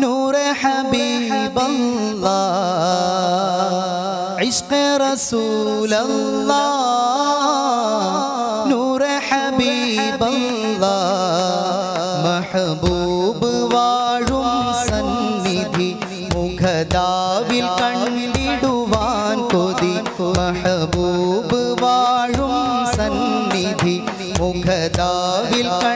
നൂറെ ഹബീബല്ല ഇഷ്ക റസൂലല്ല നൂറെ ഹബീബല്ല മഹബൂബ് വാഴും സന്നിധി മുഖദാവിൽ കണ്ടിടുവാൻ കൊതി മഹബൂബ് വാഴും സന്നിധി മുഖദാവിൽ കണ്ടി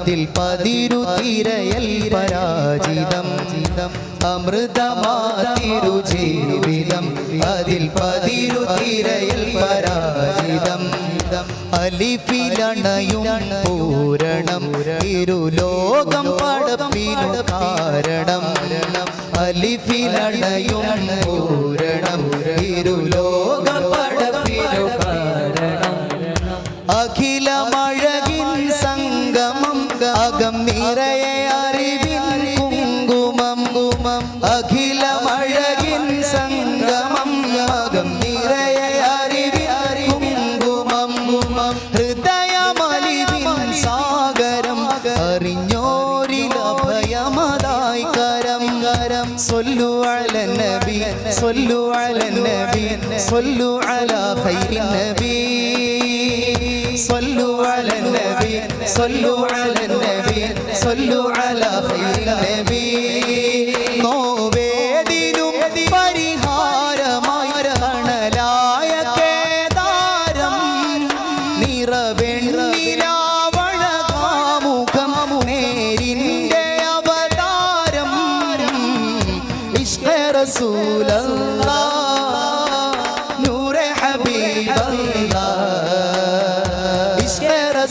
അതിൽ പതിരു തിരയൽ പരാജിതം. അമൃതമാതിരു ജീവിതം. അതിൽ പതിരു തിരയൽ പരാജിതം. അലിഫിലണയും പൂരണം. ഇരുലോകം പടപ്പിനു കാരണം. അലിഫിലണയും പൂരണം. ഇരുലോകം صلوا على النبي صلوا على خير النبي صلوا على النبي صلوا على النبي صلوا على خير النبي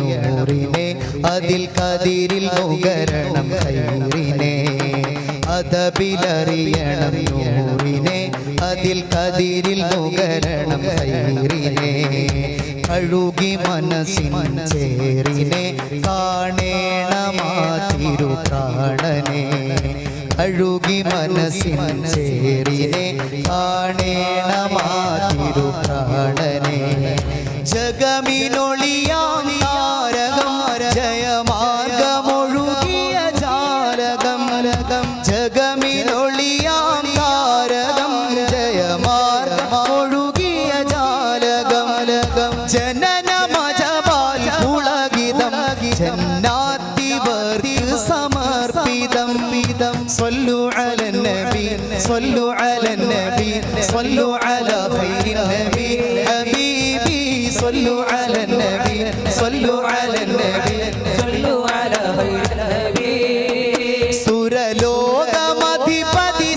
നൂറിനെ. അതിൽ കതിരിൽ നുകരണം ഹൈറിനെ. നൂറിനെ. അതിൽ കതിരിൽ നുകരണം ഹൈറിനെ. അഴുകി മനസ്സിൻ ചേറിനെ. കാണേണമാതിരു തിരുപ്രാണനെ അഴുകി മനസ്സിൻ ചേറിനെ. സംവിധം സ്വല്ലു അല നബി സ്വല്ലു അല നബി സ്വല്ലു അല ഖൈരി നബി. ഹബീബി സൊല്ലു നബി. സ്വല്ലു അല നബി. സൊല്ലു അല ഖൈരി നബി. സുരലോകമധിപതി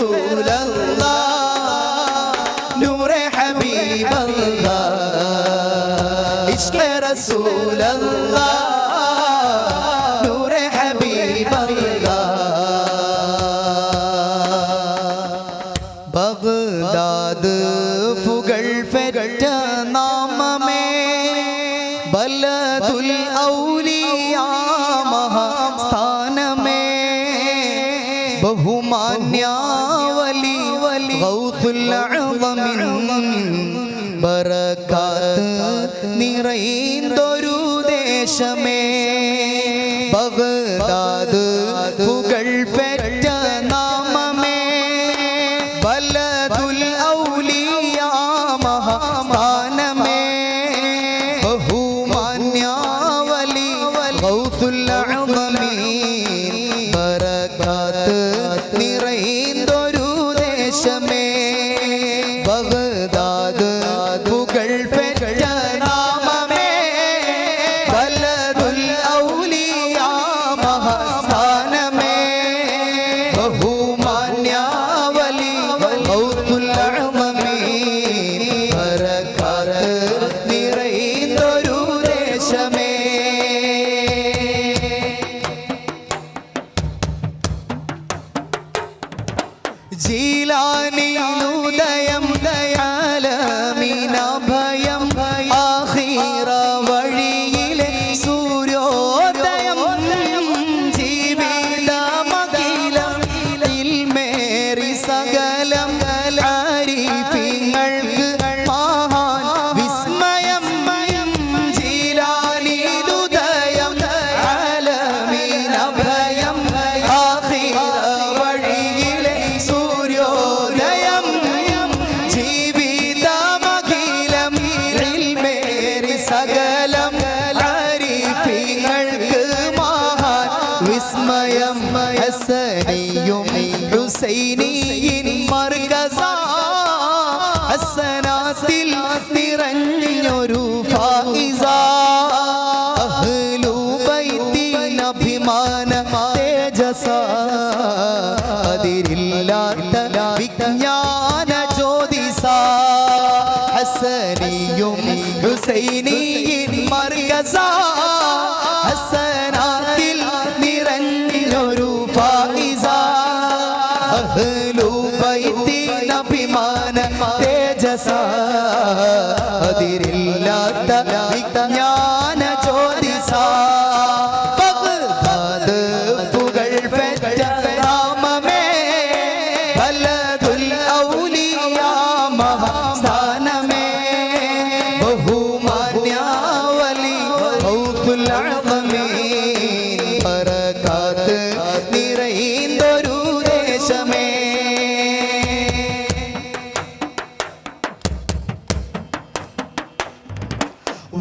رسول الله نور حبيب الله. عشق رسول الله. ബഹുമാന്യ വലി വലി ബറക്കാത്ത് നിറയുന്നൊരു ദേശമേ. അതിരില്ലാത്ത വിജ്ഞ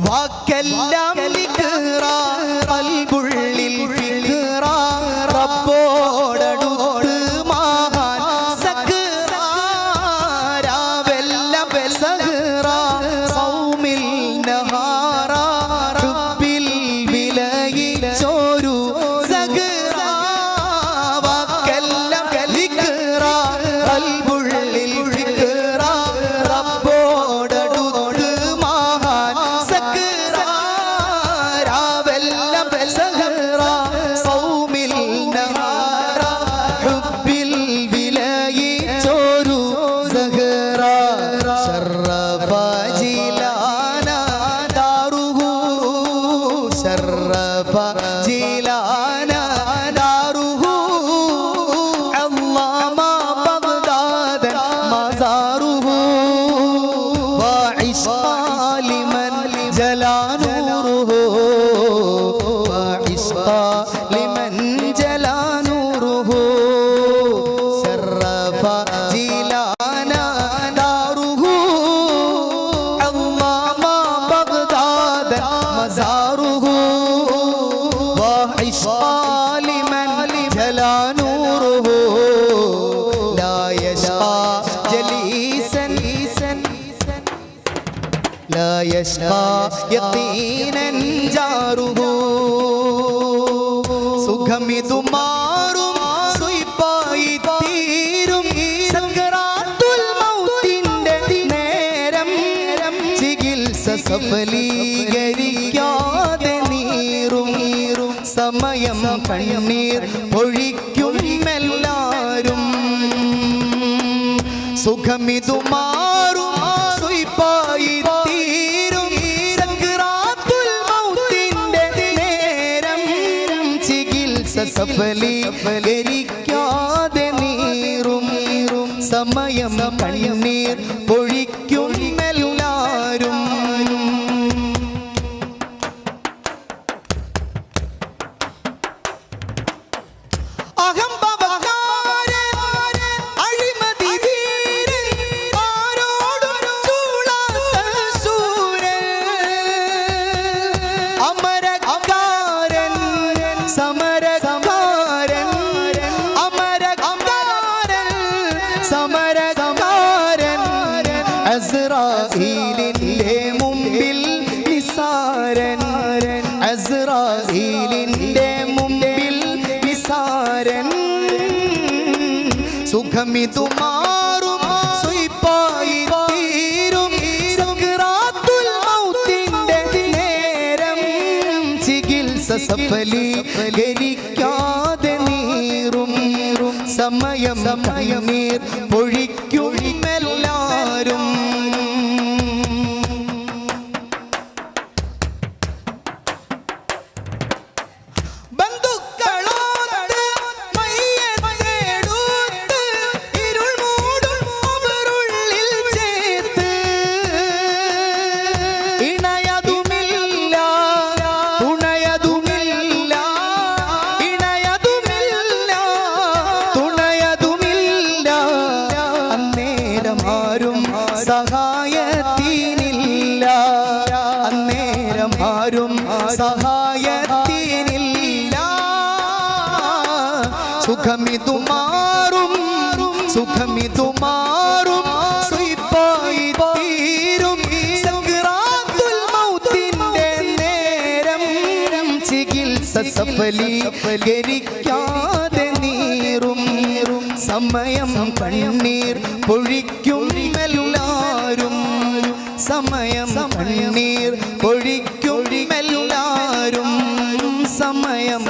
വാക്കെല്ലാം കൽബുള്ളിൽ Mustafa യത്തീനൻ ജാറുഹു സുഖമിതു മാറും സുയിപ്പായി തീരും. സങ്കറാത്തുൽ മൗത്തിന്റെ നേരം ചികിത്സ സഫലീകരിക്കാതെ നീറും. സമയം കണ്ണീർ ഒഴിക്കും സുഖമിതു സഫലീകരിക്കാതെ നീറും. സമയം കണ്ണീർ സുഖമിതു മാറും. സ്വയ്പായി തീരും. സക്രാത്തുൽ മൗത്തിന്റെ നേരം ചികിത്സ സഫലീകരിക്കാതെ നീറും. സമയം കണ്ണീർ പൊഴിക്കും ആരും സഹായത്തിനില്ല. അന്നേരം ആരും സഹായത്തിനില്ല. സുഖമിതു മാറും സുഖമിതു ചികിത്സ സഫലീകരിക്കാതെ നീറും. സമയം കണ്ണീർ പൊഴിക്കും എല്ലാരും. സമയം കണ്ണീർ പൊഴിക്കും എല്ലാരും. സമയം